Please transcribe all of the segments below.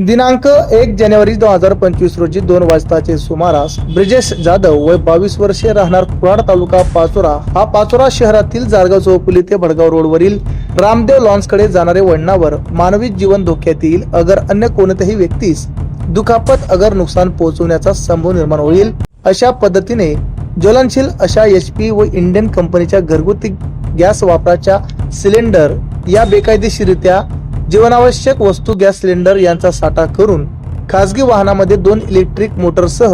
दिनांक एक जानेवारी दोन हजार पंचवीस रोजी दोन वाजताचे सुमारास ब्रिजेश जाधव वय बावीस वर्षे राहणार कुराड तालुका पाचोरा हा पाचोरा शहरातील जारगाव चौपुली ते भडगाव रोडवरील रामदेव लॉन्सकडे जाणारे वळणावर मानवी जीवन धोक्यात येईल अगर अन्य कोणत्याही व्यक्तीस दुखापत अगर नुकसान पोहोचवण्याचा संभव निर्माण होईल. अशा पद्धतीने ज्वलनशील अशा एच पी व इंडियन कंपनीच्या घरगुती गॅस वापराच्या सिलेंडर या बेकायदेशीरित्या जीवनावश्यक वस्तू गॅस सिलेंडर यांचा साठा करून खासगी वाहनामध्ये दोन इलेक्ट्रिक मोटरसह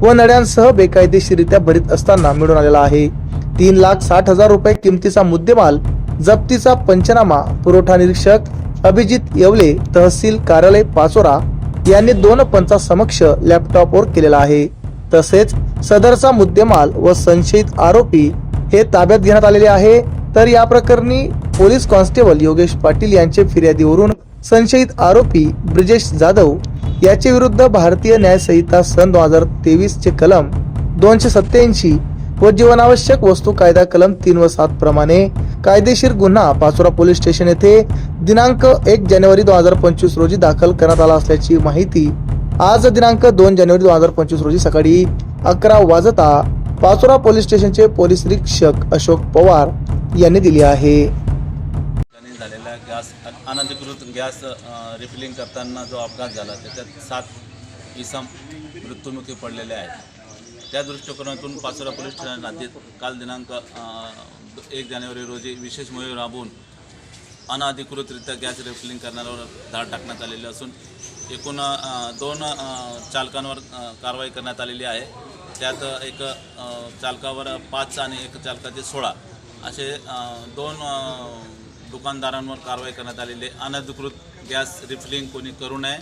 व नड्यांसह बेकायदेशीरित्या भरीत असताना मिळून आलेला आहे. तीन लाख साठ हजार रुपये किमतीचा मुद्देमाल जप्तीचा पंचनामा पुरवठा निरीक्षक अभिजित येवले तहसील कार्यालय पाचोरा यांनी दोन पंचासमक्ष लॅपटॉपवर केलेला आहे. तसेच सदरचा मुद्देमाल व संशयित आरोपी हे ताब्यात घेण्यात आलेले आहे. तर या प्रकरणी पोलीस कॉन्स्टेबल योगेश पाटील यांचे फिर्यादीवरून संशयित आरोपी ब्रिजेश जाधव याचे विरुद्ध भारतीय न्याय संहिता सन दोन हजार तेवीस चे कलम दोनशे सत्याऐंशी व जीवनावश्यक वस्तू कायदा कलम तीन व सात प्रमाणे कायदेशीर गुन्हा पाचोरा पोलीस स्टेशन येथे दिनांक एक जानेवारी दोन हजार पंचवीस रोजी दाखल करण्यात आला असल्याची माहिती आज दिनांक दोन जानेवारी दोन हजार पंचवीस रोजी सकाळी अकरा वाजता पाचोरा पोलीस स्टेशनचे पोलीस निरीक्षक अशोक पवार यांनी दिली आहे. गॅस अनधिकृत गॅस रिफिलिंग करताना जो अपघात झाला त्याच्यात सात इसम मृत्युमुखी पडलेले आहेत. त्या दृष्टिकोनातून पाचोरा पोलीस ठाण्यात काल दिनांक एक जानेवारी रोजी विशेष मोहीम राबवून अनधिकृतरित्या गॅस रिफिलिंग करणाऱ्यावर धाड टाकण्यात आलेली असून एकूण दोन चालकांवर कारवाई करण्यात आलेली आहे. त्यात एक चालकावर पाच आणि एक चालकाचे सोळा असे दोन दुकानदारांवर कारवाई करण्यात आलेली आहे. अनधिकृत गॅस रिफिलिंग कोणी करू नये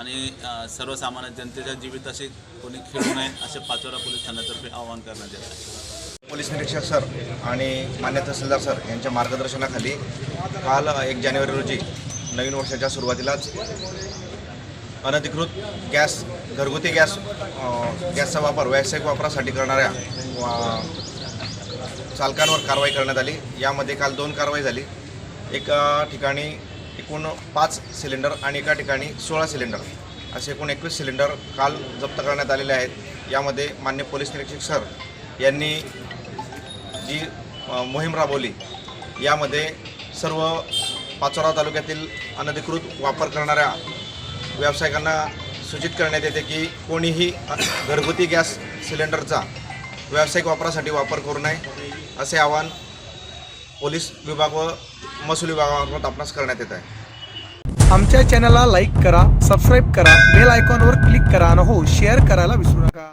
आणि सर्वसामान्य जनतेच्या जीविताशी कोणी खेळू नये असे पाचोरा पोलीस ठाण्यातर्फे आवाहन करण्यात येत आहे. पोलीस निरीक्षक सर आणि मान्य तहसीलदार सर यांच्या मार्गदर्शनाखाली काल एक जानेवारी रोजी नवीन वर्षाच्या सुरुवातीलाच अनधिकृत गॅस घरगुती गॅस गॅसचा वापर व्यावसायिक वापरासाठी करणाऱ्या चालकांवर कारवाई करण्यात आली. यामध्ये काल दोन कारवाई झाली. एका ठिकाणी एकूण पाच सिलेंडर आणि एका ठिकाणी सोळा सिलेंडर असे एकूण एकवीस सिलेंडर काल जप्त करण्यात आलेले आहेत. यामध्ये मान्य पोलीस निरीक्षक सर यांनी जी मोहीम राबवली यामध्ये सर्व पाचोरा तालुक्यातील अनधिकृत वापर करणाऱ्या व्यावसायिकांना सूचित करण्यात येते की कोणीही घरगुती गॅस सिलेंडरचा व्यावसायिक वापरासाठी वापर करू नये असे आवाहन पोलीस विभाग व महसूल विभागामार्फत आपणास करण्यात येत आहे. आमच्या चॅनलला लाईक करा सबस्क्राईब करा बेल आयकॉनवर क्लिक करा आणि हो शेअर करायला विसरू नका.